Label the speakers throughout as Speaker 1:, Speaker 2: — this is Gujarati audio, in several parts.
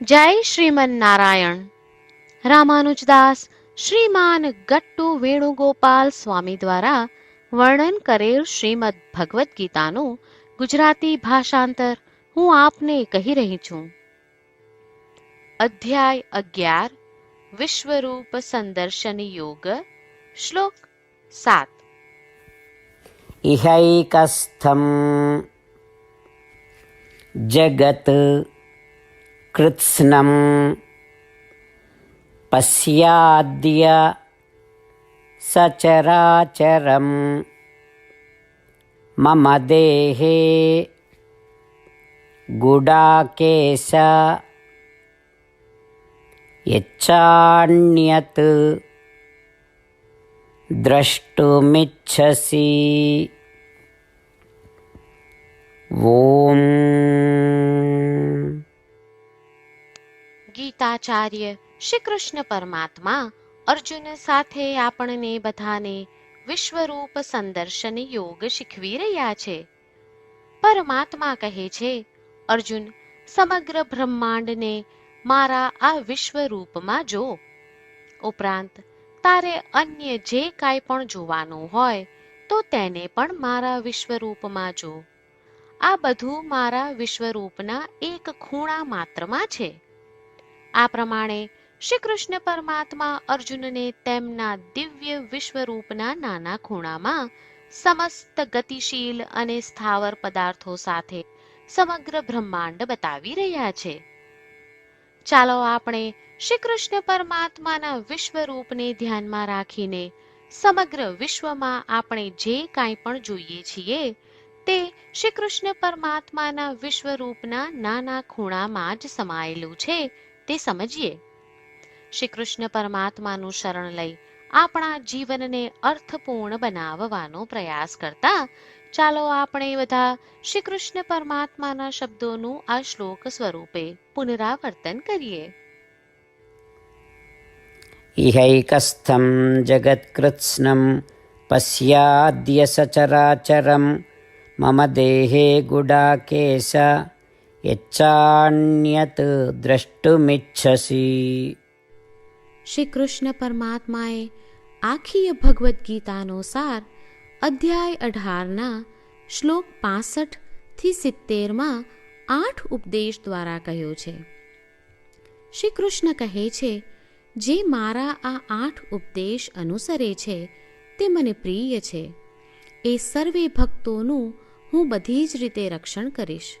Speaker 1: જય શ્રીમન નારાયણ રામાનુજદાસ શ્રીમાન ગટ્ટુ વેણુગોપાલ સ્વામી દ્વારા વર્ણન કરેલ શ્રીમદ ભગવદ્ ગીતાનું ગુજરાતી ભાષાંતર હું આપને કહી રહી છું. અધ્યાય અગિયાર, વિશ્વરૂપ સંદર્શન યોગ, શ્લોક સાત.
Speaker 2: ઇહૈકસ્થમ જગત कृत्स्नं पश्याद्य सचराचरं मम देहे गुडाकेश यच्चान्यत् द्रष्टुमिच्छसि। ॐ
Speaker 1: ગીતાચાર્ય શ્રી કૃષ્ણ પરમાત્મા અર્જુન સાથે આપણને બધાને વિશ્વરૂપ સંદર્શન યોગ શીખવી રહ્યા છે. પરમાત્મા કહે છે, અર્જુન, સમગ્ર બ્રહ્માંડને મારા આ વિશ્વરૂપમાં જો. ઉપરાંત, તારે અન્ય જે કાંઈ પણ જોવાનું હોય, તો તેને પણ મારા વિશ્વરૂપમાં જો. આ બધું મારા વિશ્વરૂપના એક ખૂણા માત્રમાં છે. આ પ્રમાણે શ્રી કૃષ્ણ પરમાત્મા અર્જુનને તેમના દિવ્ય વિશ્વરૂપના નાના ખૂણામાં સમસ્ત ગતિશીલ અને સ્થાવર પદાર્થો સાથે સમગ્ર બ્રહ્માંડ બતાવી રહ્યા છે. ચાલો આપણે શ્રી કૃષ્ણ પરમાત્માના વિશ્વરૂપને ધ્યાનમાં રાખીને સમગ્ર વિશ્વમાં આપણે જે કાંઈ પણ જોઈએ છીએ તે શ્રી કૃષ્ણ પરમાત્માના વિશ્વરૂપના નાના ખૂણામાં જ સમાયેલું છે. તે સમજીએ. શ્રી કૃષ્ણ પરમાત્માનું શરણ લઈ આપણા જીવનને અર્થપૂર્ણ બનાવવાનો પ્રયાસ કરતા, ચાલો આપણે બધા શ્રી કૃષ્ણ પરમાત્માના શબ્દોનું આ શ્લોક સ્વરૂપે પુનરાવર્તન કરીએ.
Speaker 2: ઇહૈકસ્થમ જગત્કૃત્સ્નમ પશ્યાદ્ય સચરાચરમ મમ દેહે ગુડાકેશ યચ્ચાન્યત દ્રષ્ટુમિચ્છસી
Speaker 1: શ્રી કૃષ્ણ પરમાત્માએ આખીય ભગવદ્ ગીતાનો સાર અધ્યાય અઢારના શ્લોક પાસઠથી સિત્તેરમાં આઠ ઉપદેશ દ્વારા કહ્યો છે શ્રી કૃષ્ણ કહે છે જે મારા આ આઠ ઉપદેશ અનુસરે છે તે મને પ્રિય છે એ સર્વે ભક્તોનું હું બધી જ રીતે રક્ષણ કરીશ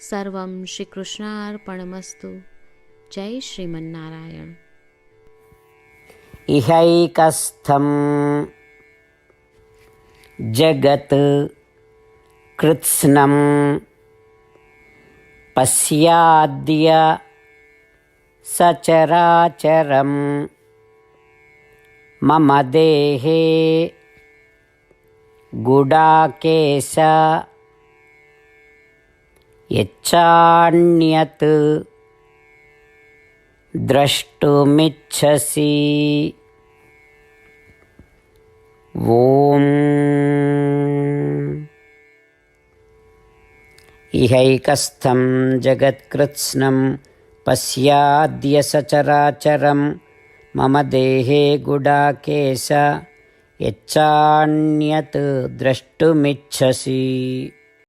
Speaker 1: सर्वं श्रीकृष्णार्पणमस्तु। जय श्रीमन्नारायण।
Speaker 2: इहैकस्थं जगत् कृत्स्नं पश्याद्य सचराचरं मम देहे गुडाकेश यच्चान्यत् द्रष्टुमिच्छसि। ॐ। इहैकस्थं जगत्कृत्स्नं पश्याद्य सचराचरं मम देहे गुडाकेश। यच्चान्यत् द्रष्टुमिच्छसि